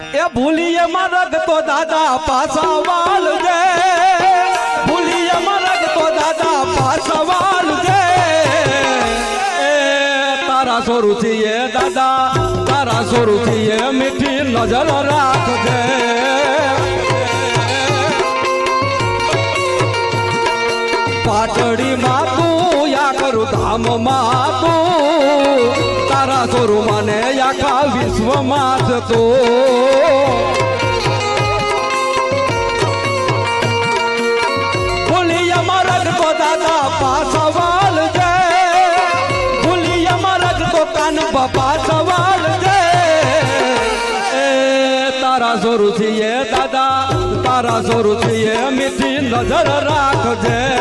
એ ભૂલીએ મારગ તો દાદા પાછા વાલ જે. ભૂલીએ મારગ તો દાદા પાછા વાલ જે. એ તારા સોરું છીએ દાદા, તારા સોરું છીએ મીઠી નજર રાખજે. પાટડી માં યા કરું ધામમાં તારા સોરું મને આખા વિશ્વમાં જતો. તું ભૂલી અમારગ તો દાદા છે. એ તારા સોરું છીએ દાદા, તારા જોરું છીએ મીઠી નજર રાખજે.